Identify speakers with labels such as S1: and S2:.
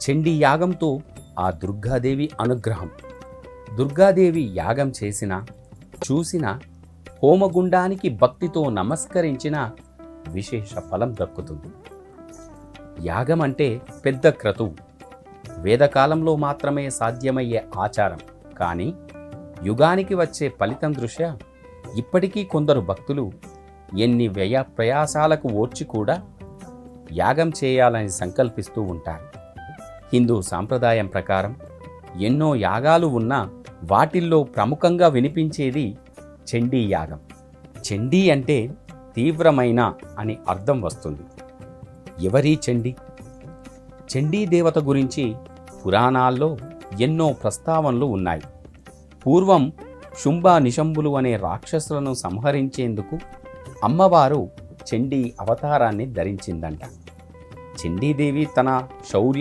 S1: చండీ యాగంతో ఆ దుర్గాదేవి అనుగ్రహం. దుర్గాదేవి యాగం చేసిన చూసిన హోమగుండానికి భక్తితో నమస్కరించిన విశేష ఫలం దక్కుతుంది. యాగం అంటే పెద్ద క్రతువు. వేదకాలంలో మాత్రమే సాధ్యమయ్యే ఆచారం. కానీ యుగానికి వచ్చే ఫలితం దృష్ట్యా ఇప్పటికీ కొందరు భక్తులు ఎన్ని వ్యయ ప్రయాసాలకు ఓర్చి కూడా యాగం చేయాలని సంకల్పిస్తూ ఉంటారు. హిందూ సాంప్రదాయం ప్రకారం ఎన్నో యాగాలు ఉన్నా వాటిల్లో ప్రముఖంగా వినిపించేది చండీ యాగం. చండీ అంటే తీవ్రమైన అని అర్థం వస్తుంది. ఎవరీ చండీ? చండీ దేవత గురించి పురాణాల్లో ఎన్నో ప్రస్తావనలు ఉన్నాయి. పూర్వం శుంభ నిశంబులు అనే రాక్షసులను సంహరించేందుకు అమ్మవారు చండీ అవతారాన్ని ధరించిందంట. చండీదేవి తన శౌర్య